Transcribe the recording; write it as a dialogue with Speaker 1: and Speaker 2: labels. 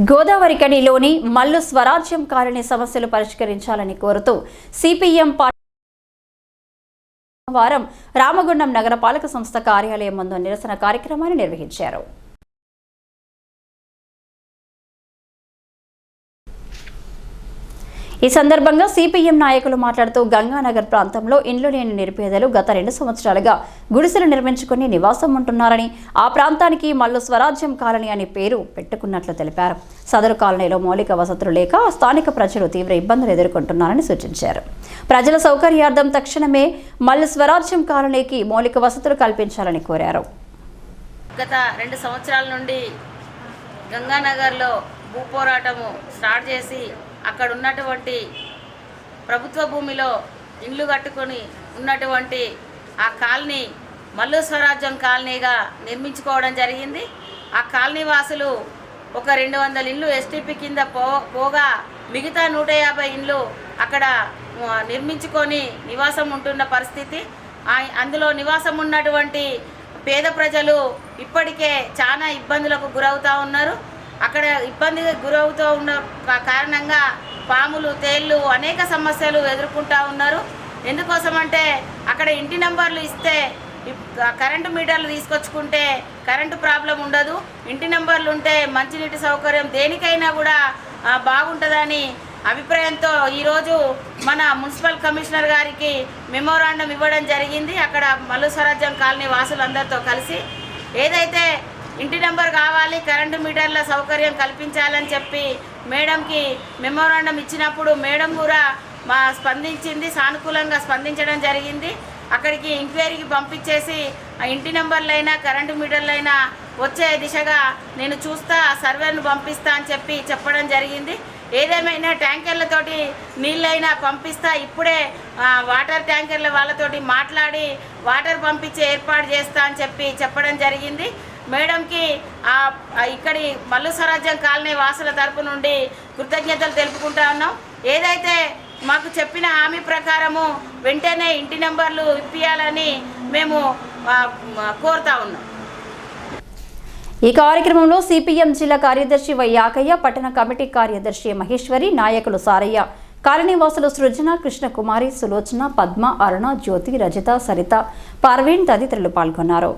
Speaker 1: గోదావరి కనిలోని మల్లు స్వరాజ్యం కాలనీ సమస్యలు పరిష్కరించాలని కోరుతూ సిపిఎం పార్టీ వారం రామగుండం నగరపాలక సంస్థ కార్యాలయం ముందు నిరసన కార్యక్రమాన్ని నిర్వహించారు. ఈ సందర్భంగా సిపిఎం నాయకులు మాట్లాడుతూ గంగానగర్ ప్రాంతంలో ఇండ్లు లేని నిరుపేదలు గత రెండు సంవత్సరాలుగా గుడిసెలు నిర్మించుకుని నివాసం ఉంటున్నారని ఆ ప్రాంతానికి మల్లు స్వరాజ్యం కాలనీ అనే పేరు పెట్టుకున్నట్లు తెలిపారు. సదరు కాలనీలో మౌలిక వసతులు లేక స్థానిక ప్రజలు తీవ్ర ఇబ్బందులు ఎదుర్కొంటున్నారని సూచించారు. ప్రజల సౌకర్యార్థం తక్షణమే మల్లు స్వరాజ్యం కాలనీకి మౌలిక వసతులు కల్పించాలని కోరారు.
Speaker 2: గత రెండు సంవత్సరాల నుండి గంగానగర్లో భూపోరాటము స్టార్ట్ చేసి అక్కడ ఉన్నటువంటి ప్రభుత్వ భూమిలో ఇండ్లు కట్టుకొని ఉన్నటువంటి ఆ కాలనీ మల్లు స్వరాజ్యం కాలనీగా నిర్మించుకోవడం జరిగింది. ఆ కాలనీ వాసులు ఒక రెండు వందల ఇండ్లు ఎస్టీపీ కింద పో పోగా మిగతా నూట యాభై ఇండ్లు అక్కడ నిర్మించుకొని నివాసం ఉంటున్న పరిస్థితి. అందులో నివాసం ఉన్నటువంటి పేద ప్రజలు ఇప్పటికే చాలా ఇబ్బందులకు గురవుతూ ఉన్నారు. అక్కడ ఇబ్బందికి గురవుతూ ఉన్న కారణంగా పాములు తేళ్ళు అనేక సమస్యలు ఎదుర్కొంటూ ఉన్నారు. ఎందుకోసమంటే అక్కడ ఇంటి నెంబర్లు ఇస్తే కరెంటు మీటర్లు తీసుకొచ్చుకుంటే కరెంటు ప్రాబ్లం ఉండదు. ఇంటి నెంబర్లు ఉంటే మంచినీటి సౌకర్యం దేనికైనా కూడా బాగుంటుందని అభిప్రాయంతో ఈరోజు మన మున్సిపల్ కమిషనర్ గారికి మెమోరాండం ఇవ్వడం జరిగింది. అక్కడ మల్లు స్వరాజ్యం కాలనీ వాసులందరితో కలిసి ఏదైతే ఇంటి నెంబర్ కావాలి కరెంటు మీటర్ల సౌకర్యం కల్పించాలని చెప్పి మేడంకి మెమోరాండం ఇచ్చినప్పుడు మేడం కూడా మా స్పందించింది సానుకూలంగా స్పందించడం జరిగింది. అక్కడికి ఎంక్వైరీకి పంపించేసి ఆ ఇంటి నెంబర్లైనా కరెంటు మీటర్లైనా వచ్చే దిశగా నేను చూస్తా సర్వేను పంపిస్తా అని చెప్పి చెప్పడం జరిగింది. ఏదేమైనా ట్యాంకర్లతోటి నీళ్ళైనా పంపిస్తా ఇప్పుడే వాటర్ ట్యాంకర్ల వాళ్ళతోటి మాట్లాడి వాటర్ పంపించే ఏర్పాటు చేస్తా అని చెప్పి చెప్పడం జరిగింది. మేడంకి ఇక్కడి మల్లు స్వరాజ్యం కాలనీ వాసుల తరపు నుండి కృతజ్ఞతలు తెలుపుకుంటా ఉన్నాం. ఏదైతే మాకు చెప్పిన హామీ ప్రకారము వెంటనే ఇంటి నెంబర్లు ఇప్పియాలని మేము కోరుతా ఉన్నాం.
Speaker 1: ఈ కార్యక్రమంలో సిపిఎం జిల్లా కార్యదర్శి వై యాకయ్య పట్టణ కమిటీ కార్యదర్శి మహేశ్వరి నాయకులు సారయ్య కాలనీవాసులు సృజన కృష్ణకుమారి సులోచన పద్మ అరుణ జ్యోతి రజిత సరిత పార్వీణ్ తదితరులు పాల్గొన్నారు.